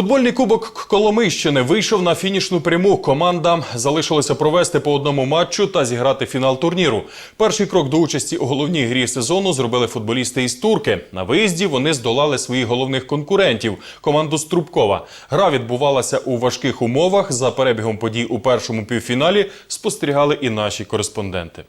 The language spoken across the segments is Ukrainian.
Футбольний кубок Коломийщини вийшов на фінішну пряму. Командам залишилося провести по одному матчу та зіграти фінал турніру. Перший крок до участі у головній грі сезону зробили футболісти із Турки. На виїзді вони здолали своїх головних конкурентів команду Струбкова. Гра відбувалася у важких умовах. За перебігом подій у першому півфіналі спостерігали і наші кореспонденти.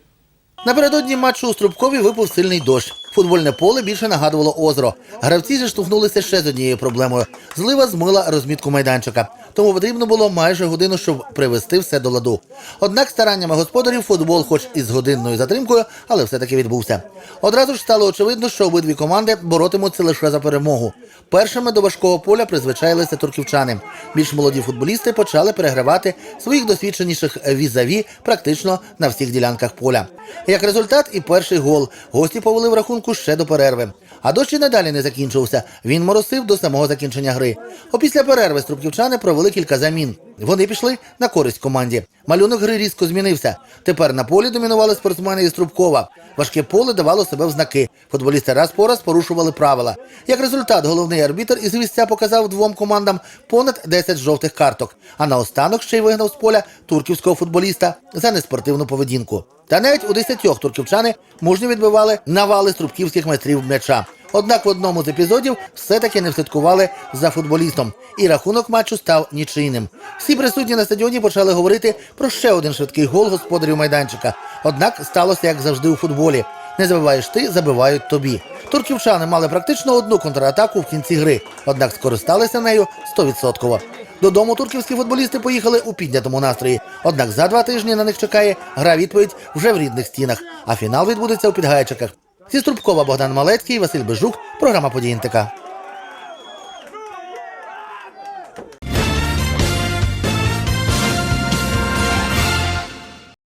Напередодні матчу у Струбкові випав сильний дощ. Футбольне поле більше нагадувало озеро. Гравці зіштовхнулися ще з однією проблемою. Злива змила розмітку майданчика. Тому потрібно було майже годину, щоб привести все до ладу. Однак стараннями господарів футбол, хоч і з годинною затримкою, але все-таки відбувся. Одразу ж стало очевидно, що обидві команди боротимуться лише за перемогу. Першими до важкого поля призвичаїлися турківчани. Більш молоді футболісти почали перегравати своїх досвідченіших візаві практично на всіх ділянках поля. Як результат, і перший гол гості повели в рахунку ще до перерви. А дощ і надалі не закінчився. Він моросив до самого закінчення гри. Опісля перерви струбківчани провели кілька замін. Вони пішли на користь команді. Малюнок гри різко змінився. Тепер на полі домінували спортсмени із Трубкова. Важке поле давало себе в знаки. Футболісти раз по раз порушували правила. Як результат, головний арбітр із місця показав двом командам понад 10 жовтих карток. А наостанок ще й вигнав з поля турківського футболіста за неспортивну поведінку. Та навіть у десятьох турківчани мужньо відбивали навали струбківських майстрів м'яча. Однак в одному з епізодів все-таки не вслідкували за футболістом, і рахунок матчу став нічийним. Всі присутні на стадіоні почали говорити про ще один швидкий гол господарів майданчика. Однак сталося як завжди у футболі. Не забиваєш ти, забивають тобі. Турківчани мали практично одну контратаку в кінці гри, однак скористалися нею 100%. Додому турківські футболісти поїхали у піднятому настрої. Однак за два тижні на них чекає гра відповідь вже в рідних стінах, а фінал відбудеться у Підгайчиках. Зі Струбкова Богдан Малецький, Василь Бежук, програма «Події НТК».